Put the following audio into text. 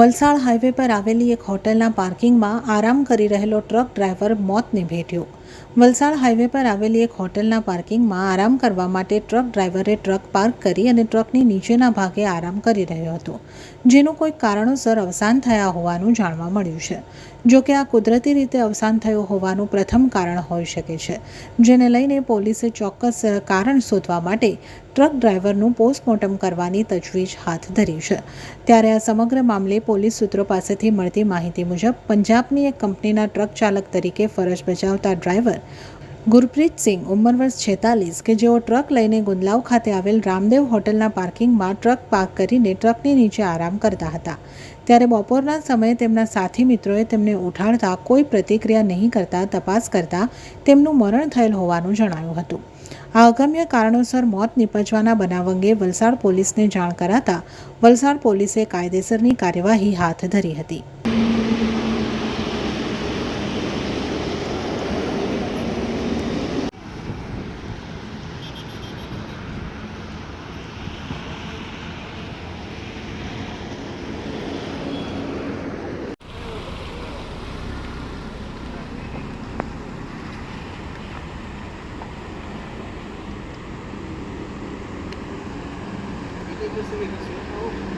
Valsad highway પર આવેલી એક હોટલના પાર્કિંગમાં આરામ કરી રહેલો ટ્રક ડ્રાઈવર મોતને ભેટ્યો. વલસાડ હાઈવે પર આવેલી એક હોટલના પાર્કિંગમાં આરામ કરવા માટે ટ્રક ડ્રાઈવરે ટ્રક પાર્ક કરી અને ટ્રકની નીચેના ભાગે આરામ કરી રહ્યો હતો, જેનું કોઈ કારણોસર અવસાન થયા હોવાનું જાણવા મળ્યું છે. જો કે આ કુદરતી રીતે અવસાન થયું હોવાનું પ્રથમ કારણ હોઈ શકે છે, જેને લઈને પોલીસે ચોક્કસ કારણ શોધવા માટે ટ્રક ડ્રાઈવરનું પોસ્ટમોર્ટમ કરવાની તજવીજ હાથ ધરી છે. ત્યારે આ સમગ્ર મામલે પોલીસ સૂત્રો પાસેથી મળતી માહિતી મુજબ, પંજાબની એક કંપનીના ટ્રક ચાલક તરીકે ફરજ બજાવતા ડ્રાઈવર ગુરપ્રીત સિંહ ઉંમર વર્ષ છેતાલીસ કે જેઓ ટ્રક લઈને ગુંદલાવ ખાતે આવેલ રામદેવ હોટલના પાર્કિંગમાં ટ્રક પાર્ક કરીને ટ્રકની નીચે આરામ કરતા હતા. ત્યારે બપોરના સમયે તેમના સાથી મિત્રોએ તેમને ઉઠાડતા કોઈ પ્રતિક્રિયા નહીં કરતા તપાસ કરતા તેમનું મરણ થયેલ હોવાનું જણાયું હતું. આ અગમ્ય કારણોસર મોત નિપજવાના બનાવ અંગે વલસાડ પોલીસને જાણ કરાતા વલસાડ પોલીસે કાયદેસરની કાર્યવાહી હાથ ધરી હતી. 違うかも。